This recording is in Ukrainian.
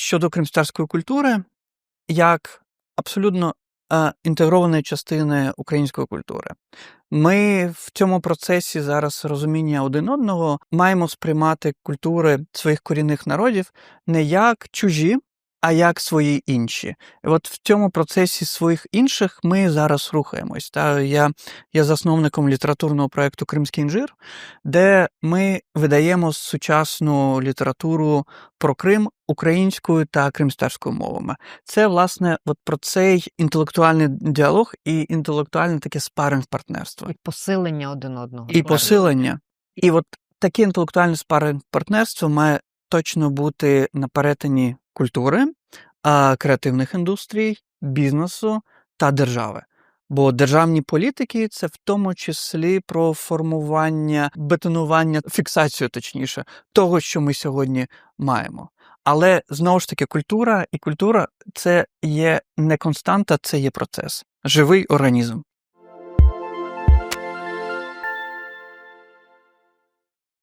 щодо кримстарської культури, як абсолютно е, інтегрованої частини української культури. Ми в цьому процесі зараз розуміння один одного маємо сприймати культури своїх корінних народів не як чужі, а як свої інші. І от в цьому процесі своїх інших ми зараз рухаємось. Та я є засновником літературного проєкту Кримський інжир, де ми видаємо сучасну літературу про Крим українською та кримстарською мовами. Це власне от про цей інтелектуальний діалог і інтелектуальне таке спаринг партнерство І посилення один одного. і посилення. І от таке інтелектуальне спаринг партнерство має точно бути на перетині культури, креативних індустрій, бізнесу та держави. Бо державні політики це в тому числі про формування, бетонування, фіксацію, точніше, того, що ми сьогодні маємо. Але знову ж таки, культура і культура це є не константа, це є процес, живий організм.